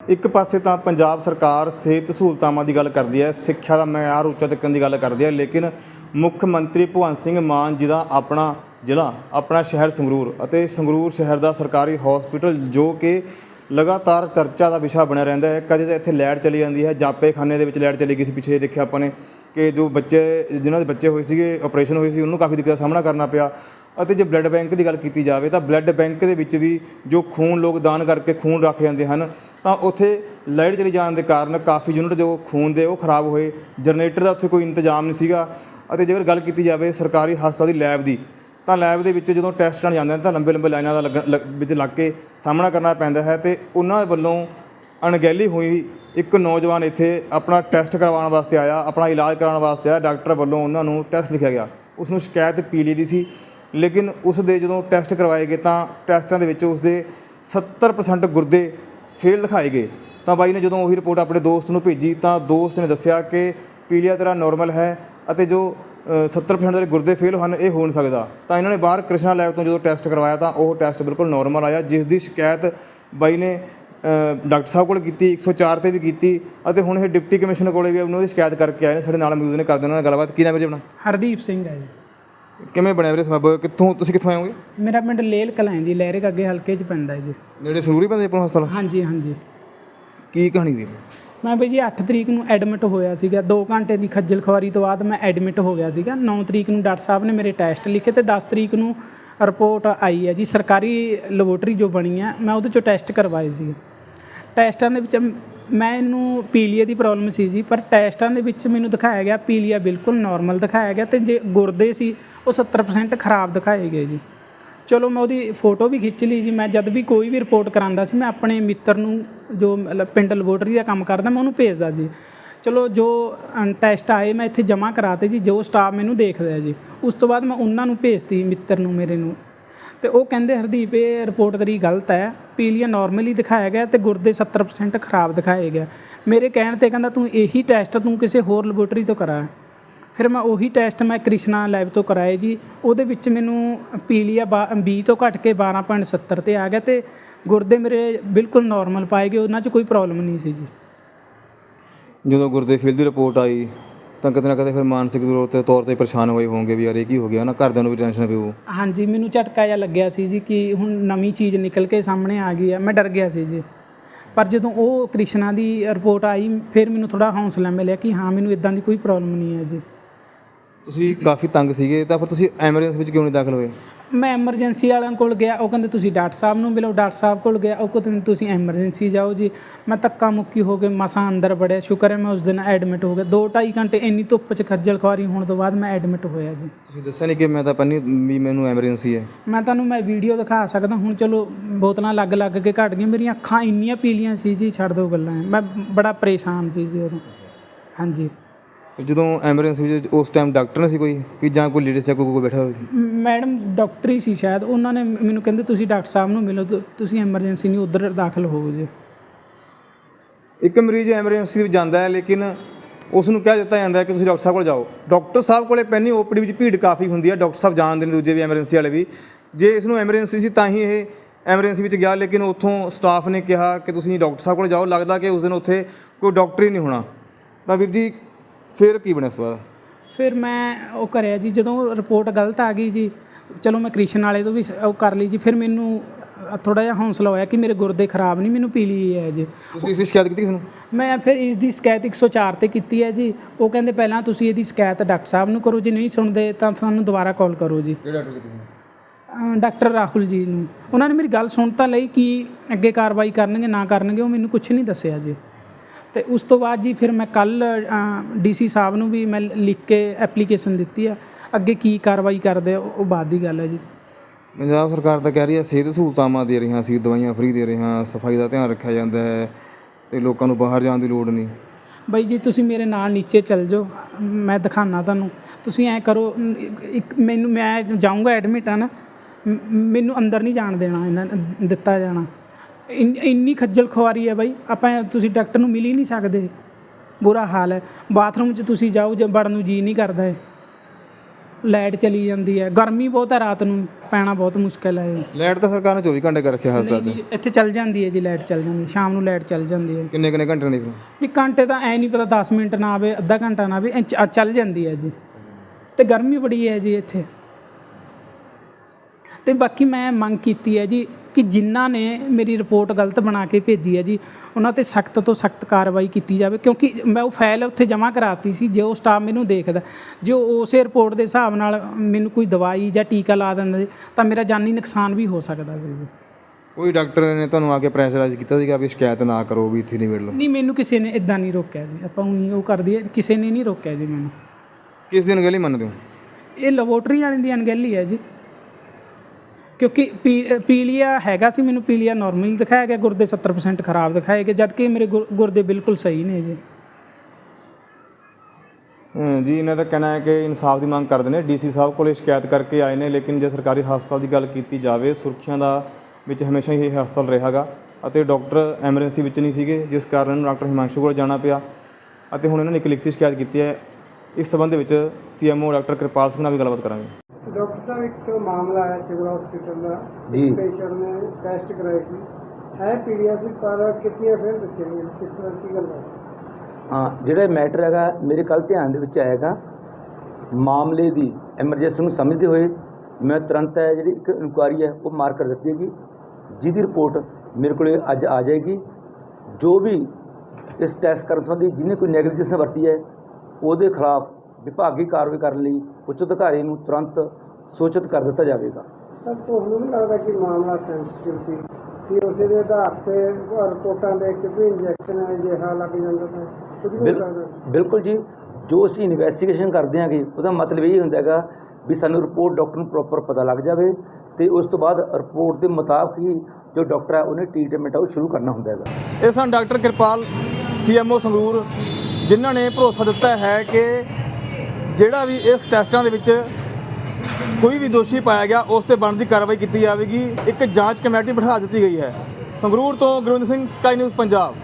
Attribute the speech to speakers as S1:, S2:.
S1: ਇੱਕ ਪਾਸੇ ਤਾਂ ਪੰਜਾਬ ਸਰਕਾਰ ਸਿਹਤ ਸਹੂਲਤਾਵਾਂ ਦੀ ਗੱਲ ਕਰਦੀ ਹੈ, ਸਿੱਖਿਆ ਦਾ ਮਿਆਰ ਉੱਚਾ ਚੱਕਣ ਦੀ ਗੱਲ ਕਰਦੀ ਹੈ, ਲੇਕਿਨ ਮੁੱਖ ਮੰਤਰੀ ਭਗਵੰਤ ਸਿੰਘ ਮਾਨ ਜੀ ਦਾ ਆਪਣਾ ਜ਼ਿਲ੍ਹਾ, ਆਪਣਾ ਸ਼ਹਿਰ ਸੰਗਰੂਰ ਅਤੇ ਸੰਗਰੂਰ ਸ਼ਹਿਰ ਦਾ ਸਰਕਾਰੀ ਹਸਪੀਟਲ ਜੋ ਕਿ ਲਗਾਤਾਰ ਚਰਚਾ ਦਾ ਵਿਸ਼ਾ ਬਣਿਆ ਰਹਿੰਦਾ ਹੈ, ਕਦੇ ਤਾਂ ਇੱਥੇ ਲਾਈਟ ਚਲੀ ਜਾਂਦੀ ਹੈ ਜਾਪੇ ਖਾਨੇ ਦੇ ਵਿੱਚ ਲੈਟ ਚਲੀ ਗਈ ਸੀ ਪਿੱਛੇ, ਦੇਖਿਆ ਆਪਾਂ ਨੇ ਕਿ ਜੋ ਬੱਚੇ, ਜਿਨ੍ਹਾਂ ਦੇ ਬੱਚੇ ਹੋਏ ਸੀਗੇ ਆਪਰੇਸ਼ਨ ਹੋਏ ਸੀ, ਉਹਨੂੰ ਕਾਫੀ ਦਿੱਕਤ ਦਾ ਸਾਹਮਣਾ ਕਰਨਾ ਪਿਆ। ਅਤੇ ਜੇ ਬਲੱਡ ਬੈਂਕ ਦੀ ਗੱਲ ਕੀਤੀ ਜਾਵੇ ਤਾਂ ਬਲੱਡ ਬੈਂਕ ਦੇ ਵਿੱਚ ਵੀ ਜੋ ਖੂਨ ਲੋਕ ਦਾਨ ਕਰਕੇ ਖੂਨ ਰੱਖ ਜਾਂਦੇ ਹਨ, ਤਾਂ ਉੱਥੇ ਲਾਈਟ ਚਲੀ ਜਾਣ ਦੇ ਕਾਰਨ ਕਾਫੀ ਯੂਨਿਟ ਜੋ ਖੂਨ ਦੇ ਉਹ ਖਰਾਬ ਹੋਏ, ਜਨਰੇਟਰ ਦਾ ਉੱਥੇ ਕੋਈ ਇੰਤਜ਼ਾਮ ਨਹੀਂ ਸੀਗਾ ਅਤੇ ਜੇਕਰ ਗੱਲ ਕੀਤੀ ਜਾਵੇ ਸਰਕਾਰੀ ਹਸਪਤਾਲ ਦੀ ਲੈਬ ਦੀ, ਤਾਂ ਲੈਬ ਦੇ ਵਿੱਚ ਜਦੋਂ ਟੈਸਟ ਕਰਨ ਜਾਂਦੇ ਹਨ ਤਾਂ ਲੰਬੇ ਲੰਬੇ ਲਾਈਨਾਂ ਦਾ ਲੱਗਣ, ਲੱਗ- ਵਿੱਚ ਲੱਗ ਕੇ ਸਾਹਮਣਾ ਕਰਨਾ ਪੈਂਦਾ ਹੈ ਤੇ ਉਹਨਾਂ ਵੱਲੋਂ ਅਣਗਹਿਲੀ ਹੋਈ ਇੱਕ ਨੌਜਵਾਨ ਇੱਥੇ ਆਪਣਾ ਟੈਸਟ ਕਰਵਾਉਣ ਵਾਸਤੇ ਆਇਆ, ਆਪਣਾ ਇਲਾਜ ਕਰਾਉਣ ਵਾਸਤੇ ਆਇਆ, ਡਾਕਟਰ ਵੱਲੋਂ ਉਹਨਾਂ ਨੂੰ ਟੈਸਟ ਲਿਖਿਆ ਗਿਆ। ਉਸ ਨੂੰ ਸ਼ਿਕਾਇਤ ਪੀਲੀ ਦੀ ਸੀ ਲੇਕਿਨ ਉਸ ਦੇ ਜਦੋਂ ਟੈਸਟ ਕਰਵਾਏ ਗਏ ਤਾਂ ਟੈਸਟਾਂ ਦੇ ਵਿੱਚ ਉਸ ਦੇ 70% ਗੁਰਦੇ ਫੇਲ ਦਿਖਾਏ ਗਏ। ਤਾਂ ਬਾਈ ਨੇ ਜਦੋਂ ਉਹੀ ਰਿਪੋਰਟ ਆਪਣੇ ਦੋਸਤ ਨੂੰ ਭੇਜੀ ਤਾਂ ਦੋਸਤ ਨੇ ਦੱਸਿਆ ਕਿ ਪੀਲੀਆ ਤੇਰਾ ਨਾਰਮਲ ਹੈ ਅਤੇ ਜੋ ਅ, 70% ਦੇ ਗੁਰਦੇ ਫੇਲ ਹਨ ਇਹ ਹੋ ਨਹੀਂ ਸਕਦਾ। ਤਾਂ ਇਹਨਾਂ ਨੇ ਬਾਹਰ ਕ੍ਰਿਸ਼ਨਾ ਲੈਬ ਤੋਂ ਜਦੋਂ ਟੈਸਟ ਕਰਵਾਇਆ ਤਾਂ ਉਹ ਟੈਸਟ ਬਿਲਕੁਲ ਨਾਰਮਲ ਆਇਆ ਜਿਸ ਦੀ ਸ਼ਿਕਾਇਤ ਬਾਈ ਨੇ ਡਾਕਟਰ ਸਾਹਿਬ ਕੋਲ ਕੀਤੀ 104 ਤੇ ਵੀ ਕੀਤੀ ਅਤੇ ਹੁਣ ਇਹ ਡਿਪਟੀ ਕਮਿਸ਼ਨਰ ਕੋਲੇ ਵੀ ਉਹਨਾਂ ਦੀ ਸ਼ਿਕਾਇਤ ਕਰਕੇ ਆਏ ਨੇ ਸਾਡੇ ਨਾਲ ਮੌਜੂਦ ਨੇ ਕਰਦੇ ਉਹਨਾਂ ਨਾਲ ਗੱਲਬਾਤ। ਕੀ ਨਾਮ ਹੈ ਜੀ ਆਪਣਾ?
S2: ਹਰਦੀਪ ਸਿੰਘ ਹੈ ਜੀ।
S1: ਕਿਵੇਂ ਬਣਿਆ ਵੀਰੇ ਸਬਬ? ਕਿੱਥੋਂ ਤੁਸੀਂ ਕਿੱਥੋਂ ਆਏ ਹੋਗੇ?
S2: ਮੇਰਾ ਪਿੰਡ ਲੇਲ ਕਲਾਂ ਹੈ ਜੀ ਲਹਿਰੇ ਅੱਗੇ ਹਲਕੇ 'ਚ ਪੈਂਦਾ ਹੈ ਜੀ।
S1: ਨੇੜੇ ਸੰਗਰੂਰ ਹੀ ਪੈਂਦੇ ਆਪਣਾ ਹਸਪਤਾਲ?
S2: ਹਾਂਜੀ ਹਾਂਜੀ।
S1: ਕੀ ਕਹਾਣੀ ਦੀ?
S2: ਮੈਂ ਬਈ ਜੀ 8 ਤਰੀਕ ਨੂੰ ਐਡਮਿਟ ਹੋਇਆ ਸੀਗਾ 2 ਘੰਟੇ ਦੀ ਖੱਜਲ ਖਵਾਰੀ ਤੋਂ ਬਾਅਦ ਮੈਂ ਐਡਮਿਟ ਹੋ ਗਿਆ ਸੀਗਾ। 9 ਤਰੀਕ ਨੂੰ ਡਾਕਟਰ ਸਾਹਿਬ ਨੇ ਮੇਰੇ ਟੈਸਟ ਲਿਖੇ ਤੇ 10 ਤਰੀਕ ਨੂੰ ਰਿਪੋਰਟ ਆਈ ਹੈ ਜੀ ਸਰਕਾਰੀ ਲੈਬੋਰਟਰੀ ਜੋ ਬਣੀ ਹੈ ਮੈਂ ਉਹਦੇ ਚੋਂ ਟੈਸਟ ਕਰਵਾਏ ਸੀ ਟੈਸਟਾਂ ਦੇ ਵਿੱਚ ਮੈਨੂੰ ਪੀਲੀਏ ਦੀ ਪ੍ਰੋਬਲਮ ਸੀ ਜੀ, ਪਰ ਟੈਸਟਾਂ ਦੇ ਵਿੱਚ ਮੈਨੂੰ ਦਿਖਾਇਆ ਗਿਆ ਪੀਲੀਆ ਬਿਲਕੁਲ ਨੋਰਮਲ ਦਿਖਾਇਆ ਗਿਆ ਤੇ ਜੇ ਗੁਰਦੇ ਸੀ, ਉਹ 70% ਖਰਾਬ ਦਿਖਾਏ ਗਏ ਜੀ। ਚਲੋ ਮੈਂ ਉਹਦੀ ਫੋਟੋ ਵੀ ਖਿੱਚ ਲਈ ਜੀ, ਮੈਂ ਜਦ ਵੀ ਕੋਈ ਵੀ ਰਿਪੋਰਟ ਕਰਾਂਦਾ ਸੀ, ਮੈਂ ਆਪਣੇ ਮਿੱਤਰ ਨੂੰ ਜੋ ਮਤਲਬ ਪਿੰਡ ਲੈਬੋਰਟਰੀ ਦਾ ਕੰਮ ਕਰਦਾ, ਮੈਂ ਉਹਨੂੰ ਭੇਜਦਾ ਸੀ ਚਲੋ ਜੋ ਟੈਸਟ ਆਏ, ਮੈਂ ਇੱਥੇ ਜਮ੍ਹਾਂ ਕਰਾਤੇ ਜੀ, ਜੋ ਸਟਾਫ ਮੈਨੂੰ ਦੇਖਦਾ ਜੀ। ਉਸ ਤੋਂ ਬਾਅਦ ਮੈਂ ਉਹਨਾਂ ਨੂੰ ਭੇਜਤੀ ਮਿੱਤਰ ਨੂੰ, ਮੇਰੇ ਨੂੰ। ਅਤੇ ਉਹ ਕਹਿੰਦੇ ਹਰਦੀਪ, ਇਹ ਰਿਪੋਰਟ ਤੇਰੀ ਗਲਤ ਹੈ। ਪੀਲੀਆ ਨੋਰਮਲੀ ਦਿਖਾਇਆ ਗਿਆ ਅਤੇ ਗੁਰਦੇ 70% ਖਰਾਬ ਦਿਖਾਏ ਗਿਆ ਮੇਰੇ ਕਹਿਣ ਤੇ ਕਹਿੰਦਾ ਤੂੰ ਇਹੀ ਟੈਸਟ ਤੂੰ ਕਿਸੇ ਹੋਰ ਲੈਬੋਰਟਰੀ ਤੋਂ ਕਰਾ। ਫਿਰ ਮੈਂ ਉਹੀ ਟੈਸਟ ਮੈਂ ਕ੍ਰਿਸ਼ਨਾ ਲੈਬ ਤੋਂ ਕਰਾਏ ਜੀ। ਉਹਦੇ ਵਿੱਚ ਮੈਨੂੰ ਪੀਲੀਆ 20 ਤੋਂ ਘਟ ਕੇ 12.70 ਤੇ ਆ ਗਿਆ ਅਤੇ ਗੁਰਦੇ ਮੇਰੇ ਬਿਲਕੁਲ ਨਾਰਮਲ ਪਾਏ ਗਏ। ਉਹਨਾਂ 'ਚ ਕੋਈ ਪ੍ਰੋਬਲਮ ਨਹੀਂ ਸੀ ਜੀ।
S1: ਜਦੋਂ ਗੁਰਦੇ ਫੇਲ ਦੀ ਰਿਪੋਰਟ ਆਈ ਤਾਂ ਕਿਤੇ ਨਾ ਕਿਤੇ ਫਿਰ ਮਾਨਸਿਕ ਤੌਰ ਤੇ ਤੌਰ ਤੇ ਪਰੇਸ਼ਾਨ ਹੋਏ ਹੋਵੋਗੇ ਵੀ ਯਾਰ ਇਹ ਕੀ ਹੋ ਗਿਆ ਨਾ ਘਰਦਿਆਂ ਨੂੰ ਵੀ ਟੈਨਸ਼ਨ ਪਿਓ
S2: ਹਾਂਜੀ ਮੈਨੂੰ ਝਟਕਾ ਜਿਹਾ ਲੱਗਿਆ ਸੀ ਜੀ ਕਿ ਹੁਣ ਨਵੀਂ ਚੀਜ਼ ਨਿਕਲ ਕੇ ਸਾਹਮਣੇ ਆ ਗਈ ਹੈ। ਮੈਂ ਡਰ ਗਿਆ ਸੀ ਜੀ। ਪਰ ਜਦੋਂ ਉਹ ਕ੍ਰਿਸ਼ਨਾ ਦੀ ਰਿਪੋਰਟ ਆਈ ਫਿਰ ਮੈਨੂੰ ਥੋੜਾ ਹੌਸਲਾ ਮਿਲਿਆ ਕਿ ਹਾਂ ਮੈਨੂੰ ਇਦਾਂ ਦੀ ਕੋਈ ਪ੍ਰੋਬਲਮ ਨਹੀਂ ਹੈ ਜੀ।
S1: ਤੁਸੀਂ ਕਾਫੀ ਤੰਗ ਸੀਗੇ ਤਾਂ ਫਿਰ ਤੁਸੀਂ ਐਮਰਜੈਂਸੀ ਵਿੱਚ ਕਿਉਂ ਨਹੀਂ ਦਾਖਲ ਹੋਏ?
S2: ਮੈਂ ਐਮਰਜੈਂਸੀ ਵਾਲਿਆਂ ਕੋਲ ਗਿਆ ਉਹ ਕਹਿੰਦੇ ਤੁਸੀਂ ਡਾਕਟਰ ਸਾਹਿਬ ਨੂੰ ਮਿਲੋ ਡਾਕਟਰ ਸਾਹਿਬ ਕੋਲ ਗਿਆ ਉਹ ਕਹਿੰਦੇ ਤੁਸੀਂ ਐਮਰਜੈਂਸੀ ਜਾਓ ਜੀ। ਮੈਂ ਧੱਕਾ ਮੁੱਕੀ ਹੋ ਕੇ ਮਸਾਂ ਅੰਦਰ ਵੜਿਆ ਸ਼ੁਕਰ ਹੈ ਮੈਂ ਉਸ ਦਿਨ ਐਡਮਿਟ ਹੋ ਗਿਆ। 2.5 ਘੰਟੇ ਇੰਨੀ ਧੁੱਪ 'ਚ ਖੱਜਲ ਖੁਆਰੀ ਹੋਣ ਤੋਂ ਬਾਅਦ ਮੈਂ ਐਡਮਿਟ ਹੋਇਆ ਜੀ।
S1: ਤੁਸੀਂ ਦੱਸਿਆ ਨਹੀਂ ਕਿ ਮੈਂ ਤਾਂ ਪੰਨੀ ਵੀ ਮੈਨੂੰ ਐਮਰਜੈਂਸੀ ਹੈ।
S2: ਮੈਂ ਤੁਹਾਨੂੰ ਮੈਂ ਵੀਡੀਓ ਦਿਖਾ ਸਕਦਾ ਹੁਣ ਚਲੋ ਬੋਤਲਾਂ ਲੱਗ ਲੱਗ ਕੇ ਘਟ ਗਈਆਂ ਮੇਰੀਆਂ ਅੱਖਾਂ ਇੰਨੀਆਂ ਪੀਲੀਆਂ ਸੀ ਜੀ ਛੱਡ ਦੋ ਗੱਲਾਂ ਮੈਂ ਬੜਾ ਪਰੇਸ਼ਾਨ ਸੀ ਜੀ ਉਦੋਂ। ਹਾਂਜੀ।
S1: ਜਦੋਂ ਐਮਰਜੈਂਸੀ ਵਿੱਚ ਉਸ ਟਾਈਮ ਡਾਕਟਰ ਨਹੀਂ ਸੀ ਕੋਈ ਕਿ ਜਾਂ ਕੋਈ ਲੇਡੀਜ਼ ਜਾਂ ਕੋਈ ਕੋਈ ਬੈਠਾ ਹੋਇਆ ਸੀ
S2: ਮੈਡਮ ਡਾਕਟਰ ਹੀ ਸੀ ਸ਼ਾਇਦ। ਉਹਨਾਂ ਨੇ ਮੈਨੂੰ ਕਹਿੰਦੇ ਤੁਸੀਂ ਡਾਕਟਰ ਸਾਹਿਬ ਨੂੰ ਮਿਲੋ ਤੁ- ਤੁਸੀਂ ਐਮਰਜੈਂਸੀ ਨਹੀਂ ਉੱਧਰ ਦਾਖਲ ਹੋਵੋ ਜੀ।
S1: ਇੱਕ ਮਰੀਜ਼ ਐਮਰਜੈਂਸੀ ਵਿੱਚ ਜਾਂਦਾ ਹੈ ਲੇਕਿਨ ਉਸ ਨੂੰ ਕਹਿ ਦਿੱਤਾ ਜਾਂਦਾ ਹੈ ਕਿ ਤੁਸੀਂ ਡਾਕਟਰ ਸਾਹਿਬ ਕੋਲ ਜਾਓ। ਡਾਕਟਰ ਸਾਹਿਬ ਕੋਲੇ ਪੈਣੀ ਓਪੀਡੀ ਵਿੱਚ ਭੀੜ ਕਾਫੀ ਹੁੰਦੀ ਹੈ ਡਾਕਟਰ ਸਾਹਿਬ ਜਾਣਦੇ ਨੇ ਦੂਜੇ ਵੀ ਐਮਰਜੈਂਸੀ ਵਾਲੇ ਵੀ। ਜੇ ਇਸ ਨੂੰ ਐਮਰਜੈਂਸੀ ਸੀ ਤਾਂ ਹੀ ਇਹ ਐਮਰਜੈਂਸੀ ਵਿੱਚ ਗਿਆ ਲੇਕਿਨ ਉੱਥੋਂ ਸਟਾਫ ਨੇ ਕਿਹਾ ਕਿ ਤੁਸੀਂ ਡਾਕਟਰ ਸਾਹਿਬ ਕੋਲ ਜਾਓ। ਲੱਗਦਾ ਕਿ ਉਸ ਦਿਨ ਉੱਥੇ ਕੋਈ ਡਾਕਟਰ ਹੀ ਨਹੀਂ ਹੋਣਾ। ਤਾਂ ਵੀਰ ਜੀ ਫਿਰ ਕੀ ਬਣਿਆ ਸਵਾਲ?
S2: ਫਿਰ ਮੈਂ ਉਹ ਕਰਿਆ ਜੀ ਜਦੋਂ ਰਿਪੋਰਟ ਗਲਤ ਆ ਗਈ ਜੀ ਚਲੋ ਮੈਂ ਕ੍ਰਿਸ਼ਨ ਵਾਲੇ ਤੋਂ ਵੀ ਸ- ਉਹ ਕਰ ਲਈ ਜੀ ਫਿਰ ਮੈਨੂੰ ਥੋੜਾ ਜਿਹਾ ਹੌਸਲਾ ਹੋਇਆ ਕਿ ਮੇਰੇ ਗੁਰਦੇ ਖਰਾਬ ਨਹੀਂ ਮੈਨੂੰ ਪੀਲੀ ਹੈ ਜੀ।
S1: ਤੁਸੀਂ ਇਸ ਦੀ ਸ਼ਿਕਾਇਤ ਕੀਤੀ ਕਿਸ ਨੂੰ
S2: ਮੈਂ ਫਿਰ ਇਸ ਦੀ ਸ਼ਿਕਾਇਤ 104 ਤੇ ਕੀਤੀ ਹੈ ਜੀ। ਉਹ ਕਹਿੰਦੇ ਪਹਿਲਾਂ ਤੁਸੀਂ ਇਹਦੀ ਸ਼ਿਕਾਇਤ ਡਾਕਟਰ ਸਾਹਿਬ ਨੂੰ ਕਰੋ ਜੇ ਨਹੀਂ ਸੁਣਦੇ ਤਾਂ ਸਾਨੂੰ ਦੁਬਾਰਾ ਕਾਲ ਕਰੋ ਜੀ।
S1: ਕਿਹੜਾ ਡਾਕਟਰ ਕੀਤੀ
S2: ਅਹ ਡਾਕਟਰ ਰਾਹੁਲ ਜੀ ਨੂੰ। ਉਹਨਾਂ ਨੇ ਮੇਰੀ ਗੱਲ ਸੁਣ ਤਾਂ ਲਈ ਕਿ ਅੱਗੇ ਕਾਰਵਾਈ ਕਰਨਗੇ ਨਾ ਕਰਨਗੇ ਉਹ ਮੈਨੂੰ ਕੁਝ ਨਹੀਂ ਦੱਸਿਆ ਜੀ। ਤੇ ਉਸ ਤੋਂ ਬਾਅਦ ਜੀ ਫਿਰ ਮੈਂ ਕੱਲ ਡੀਸੀ ਸਾਹਿਬ ਨੂੰ ਵੀ ਮੈਂ ਲਿਖ ਕੇ ਐਪਲੀਕੇਸ਼ਨ ਦਿੱਤੀ ਆ। ਅੱਗੇ ਕੀ ਕਾਰਵਾਈ ਕਰਦੇ ਆ ਉਹ ਬਾਅਦ ਦੀ ਗੱਲ ਹੈ ਜੀ।
S1: ਪੰਜਾਬ ਸਰਕਾਰ ਤਾਂ ਕਹਿ ਰਹੀ ਹੈ ਸਿਹਤ ਸਹੂਲਤਾਂ ਦੇ ਰਹੀਆਂ ਸੀ ਦਵਾਈਆਂ ਫ੍ਰੀ ਦੇ ਰਹੇ ਹਾਂ ਸਫ਼ਾਈ ਦਾ ਧਿਆਨ ਰੱਖਿਆ ਜਾਂਦਾ ਹੈ ਤੇ ਲੋਕਾਂ ਨੂੰ ਬਾਹਰ ਜਾਣ ਦੀ ਲੋੜ ਨਹੀਂ।
S2: ਬਈ ਜੀ ਤੁਸੀਂ ਮੇਰੇ ਨਾਲ ਨੀਚੇ ਚੱਲ ਜਾਓ ਮੈਂ ਦਿਖਾਣਾ ਤੁਹਾਨੂੰ। ਤੁਸੀਂ ਐ ਕਰੋ ਇੱਕ ਮੈਨੂੰ ਮੈਂ ਜਾਊਂਗਾ ਐਡਮਿਟ ਆ ਨਾ ਮੈਨੂੰ ਅੰਦਰ ਨਹੀਂ ਜਾਣ ਦੇਣਾ ਇਹਨਾਂ ਦਿੱਤਾ ਜਾਣਾ। ਇੰਨ- ਇੰਨੀ ਖੱਜਲ ਖੁਆਰੀ ਹੈ ਬਾਈ ਆਪਾਂ ਤੁਸੀਂ ਡਾਕਟਰ ਨੂੰ ਮਿਲ ਹੀ ਨਹੀਂ ਸਕਦੇ। ਬੁਰਾ ਹਾਲ ਹੈ। ਬਾਥਰੂਮ 'ਚ ਤੁਸੀਂ ਜਾਓ ਜੇ ਵੜਨ ਨੂੰ ਜੀ ਨਹੀਂ ਕਰਦਾ ਹੈ ਲਾਈਟ ਚਲੀ ਜਾਂਦੀ ਹੈ। ਗਰਮੀ ਬਹੁਤ ਹੈ ਰਾਤ ਨੂੰ ਪੈਣਾ ਬਹੁਤ ਮੁਸ਼ਕਿਲ ਹੈ
S1: ਲਾਈਟ ਤਾਂ ਸਰਕਾਰ ਨੇ 24 ਘੰਟੇ ਕਰ ਰੱਖਿਆ ਹਸਪਤਾਲ 'ਚ।
S2: ਇੱਥੇ ਚੱਲ ਜਾਂਦੀ ਹੈ ਜੀ ਲਾਈਟ ਚੱਲ ਜਾਂਦੀ ਹੈ। ਸ਼ਾਮ ਨੂੰ ਲਾਈਟ ਚੱਲ ਜਾਂਦੀ ਹੈ।
S1: ਕਿੰਨੇ ਕਿੰਨੇ ਘੰਟੇ ਫਿਰ?
S2: ਜੀ ਘੰਟੇ ਤਾਂ ਐ ਨਹੀਂ ਪਤਾ 10 ਮਿੰਟ ਨਾ ਆਵੇ ਅੱਧਾ ਘੰਟਾ ਨਾ ਆਵੇ ਚੱਲ ਜਾਂਦੀ ਹੈ ਜੀ। ਤੇ ਗਰਮੀ ਬੜੀ ਹੈ ਜੀ ਇੱਥੇ। ਤੇ ਬਾਕੀ ਮੈਂ ਮੰਗ ਕੀਤੀ ਹੈ ਜੀ ਕਿ ਜਿਨ੍ਹਾਂ ਨੇ ਮੇਰੀ ਰਿਪੋਰਟ ਗਲਤ ਬਣਾ ਕੇ ਭੇਜੀ ਹੈ ਜੀ ਉਹਨਾਂ ਤੇ ਸਖਤ ਤੋਂ ਸਖਤ ਕਾਰਵਾਈ ਕੀਤੀ ਜਾਵੇ ਕਿਉਂਕਿ ਮੈਂ ਉਹ ਫਾਈਲ ਉੱਥੇ ਜਮ੍ਹਾਂ ਕਰਾਤੀ ਸੀ ਜੇ ਉਹ ਸਟਾਫ ਮੈਨੂੰ ਦੇਖਦਾ ਜੇ ਉਹ ਉਸੇ ਰਿਪੋਰਟ ਦੇ ਹਿਸਾਬ ਨਾਲ ਮੈਨੂੰ ਕੋਈ ਦਵਾਈ ਜਾਂ ਟੀਕਾ ਲਾ ਦਿੰਦਾ ਤਾਂ ਮੇਰਾ ਜਾਨੀ ਨੁਕਸਾਨ ਵੀ ਹੋ ਸਕਦਾ ਸੀ ਜੀ।
S1: ਕੋਈ ਡਾਕਟਰ ਨੇ ਤੁਹਾਨੂੰ ਆ ਕੇ ਪ੍ਰੈਸ਼ਰਾਈਜ਼ ਕੀਤਾ ਸੀਗਾ ਵੀ ਸ਼ਿਕਾਇਤ ਨਾ ਕਰੋ ਵੀ ਇੱਥੇ ਨਹੀਂ ਮਿਲ ਲਓ
S2: ਨਹੀਂ ਮੈਨੂੰ ਕਿਸੇ ਨੇ ਇਦਾਂ ਨਹੀਂ ਰੋਕਿਆ ਜੀ ਆਪਾਂ ਊਂ ਉਹ ਕਰਦੀ ਹੈ ਕਿਸੇ ਨੇ ਨਹੀਂ ਰੋਕਿਆ ਜੀ ਮੈਨੂੰ।
S1: ਕਿਸ ਦਿਨ ਗੱਲ ਹੀ ਮੰਨਦੇ ਹੋ?
S2: ਇਹ ਲੈਬੋਰਟਰੀ ਵਾਲਿਆਂ ਦੀ ਅਣਗਹਿਲੀ ਹੈ ਜੀ। ਕਿਉਂਕਿ ਪੀ- ਪੀਲੀਆ ਹੈਗਾ ਸੀ, ਮੈਨੂੰ ਪੀਲੀਆ ਨਾਰਮਲ ਦਿਖਾਇਆ ਗਿਆ ਗੁਰਦੇ 70% ਖਰਾਬ ਦਿਖਾਏ ਗਏ, ਜਦਕਿ ਮੇਰੇ ਗੁਰ- ਗੁਰਦੇ ਬਿਲਕੁਲ ਸਹੀ ਨੇ ਜੀ।
S1: ਜੀ, ਇਹਨਾਂ ਦਾ ਕਹਿਣਾ ਹੈ ਕਿ ਇਨਸਾਫ ਦੀ ਮੰਗ ਕਰਦੇ ਨੇ। ਡੀਸੀ ਸਾਹਿਬ ਕੋਲੇ ਸ਼ਿਕਾਇਤ ਕਰਕੇ ਆਏ ਨੇ, ਲੇਕਿਨ ਜੇ ਸਰਕਾਰੀ ਹਸਪਤਾਲ ਦੀ ਗੱਲ ਕੀਤੀ ਜਾਵੇ, ਸੁਰੱਖਿਆ ਦਾ ਵਿੱਚ ਹਮੇਸ਼ਾ ਹੀ ਇਹ ਹਸਪਤਾਲ ਰਿਹਾਗਾ ਅਤੇ ਡਾਕਟਰ ਐਮਰਜੈਂਸੀ ਵਿੱਚ ਨਹੀਂ ਸੀਗੇ, ਜਿਸ ਕਾਰਨ ਡਾਕਟਰ ਹਿਮਾਂਸ਼ੂ ਕੋਲ ਜਾਣਾ ਪਿਆ ਅਤੇ ਹੁਣ ਇਹਨਾਂ ਨੇ ਇੱਕ ਲਿਖਤੀ ਸ਼ਿਕਾਇਤ ਕੀਤੀ ਹੈ। ਇਸ ਸੰਬੰਧ ਵਿੱਚ ਸੀਐਮਓ ਡਾਕਟਰ ਕਿਰਪਾਲ ਸਿੰਘ ਨਾਲ ਵੀ ਗੱਲਬਾਤ ਕਰਾਂਗੇ।
S3: ਡਾਕਟਰ ਸਾਹਿਬ ਇੱਕ ਮਾਮਲਾ ਆਇਆ ਸਿਵਲ ਹਸਪੀਟਲ ਦਾ।
S4: ਜੀ।
S3: ਪੇਸ਼ੈਂਟ ਨੇ ਟੈਸਟ ਕਰਾਏ ਸੀ। ਹੈ ਪੀਡੀਆਸਿਸ ਪਰ ਕਿਤਨੀਆਂ ਫਿਰ ਦੱਸਿਆ ਨਹੀਂ ਕਿਸ ਤਰ੍ਹਾਂ ਕੀ ਗੱਲ ਹੈ?
S4: ਹਾਂ ਜਿਹੜਾ ਮੈਟਰ ਹੈਗਾ ਮੇਰੇ ਕੱਲ ਧਿਆਨ ਦੇ ਵਿੱਚ ਆਏਗਾ। ਮਾਮਲੇ ਦੀ ਐਮਰਜੈਂਸੀ ਨੂੰ ਸਮਝਦੇ ਹੋਏ ਮੈਂ ਤੁਰੰਤ ਹੈ ਜਿਹੜੀ ਇੱਕ ਇਨਕੁਆਰੀ ਹੈ ਉਹ ਮਾਰਕ ਕਰ ਦਿੱਤੀ ਹੈਗੀ। ਜਿਹਦੀ ਰਿਪੋਰਟ ਮੇਰੇ ਕੋਲੇ ਅੱਜ ਆ ਜਾਏਗੀ। ਜੋ ਵੀ ਇਸ ਟੈਸਟ ਕਰਨ ਸੰਬੰਧੀ ਜਿਹਨੇ ਕੋਈ ਨੈਗਲੀਜੈਂਸ ਵਰਤੀ ਹੈ ਉਹਦੇ ਖਿਲਾਫ ਵਿਭਾਗੀ ਕਾਰਵਾਈ ਕਰਨ ਲਈ ਉੱਚ ਅਧਿਕਾਰੀ ਨੂੰ ਤੁਰੰਤ ਸੂਚਿਤ ਕਰ ਦਿੱਤਾ ਜਾਵੇਗਾ।
S3: ਸਰ ਤੁਹਾਨੂੰ ਨਹੀਂ ਲੱਗਦਾ ਕਿ ਮਾਮਲਾ ਸੈਂਸਿਟਿਵ ਸੀ? ਕਿ ਉਸੇ ਦੇ ਆਧਾਰ ਤੇ ਰਿਪੋਰਟਾਂ ਦੇ ਕੇ ਵੀ ਇੰਜੈਕਸ਼ਨ ਹੈ ਜਿਹਾ ਲੱਗ ਜਾਂਦਾ ਹੋ
S4: ਬਿਲਕੁਲ ਜੀ। ਜੋ ਅਸੀਂ ਇਨਵੈਸਟੀਗੇਸ਼ਨ ਕਰਦੇ ਹਾਂਗੇ ਉਹਦਾ ਮਤਲਬ ਇਹ ਹੁੰਦਾ ਹੈਗਾ ਵੀ ਸਾਨੂੰ ਰਿਪੋਰਟ ਡਾਕਟਰ ਨੂੰ ਪ੍ਰੋਪਰ ਪਤਾ ਲੱਗ ਜਾਵੇ ਤੇ ਉਸ ਤੋਂ ਬਾਅਦ ਰਿਪੋਰਟ ਦੇ ਮੁਤਾਬਕ ਹੀ ਜੋ ਡਾਕਟਰ ਹੈ ਉਹਨੇ ਟ੍ਰੀਟਮੈਂਟ ਆ ਉਹ ਸ਼ੁਰੂ ਕਰਨਾ ਹੁੰਦਾ ਹੈਗਾ।
S1: ਇਹ ਸਨ ਡਾਕਟਰ ਕਿਰਪਾਲ ਸੀਐਮਓ ਸੰਗਰੂਰ ਜਿਨ੍ਹਾਂ ਨੇ ਭਰੋਸਾ ਦਿੱਤਾ ਹੈ ਕਿ ਜਿਹੜਾ ਵੀ ਇਸ ਟੈਸਟਾਂ ਦੇ ਵਿੱਚ ਕੋਈ ਵੀ ਦੋਸ਼ੀ ਪਾਇਆ ਗਿਆ, ਉਸ ਤੇ ਬਣਦੀ ਕਾਰਵਾਈ ਕੀਤੀ ਜਾਵੇਗੀ। ਇੱਕ ਜਾਂਚ ਕਮੇਟੀ ਬਿਠਾ ਦਿੱਤੀ ਗਈ ਹੈ। ਸੰਗਰੂਰ ਤੋਂ ਗੁਰਵਿੰਦਰ ਸਿੰਘ ਸਕਾਈ ਨਿਊਜ਼ ਪੰਜਾਬ।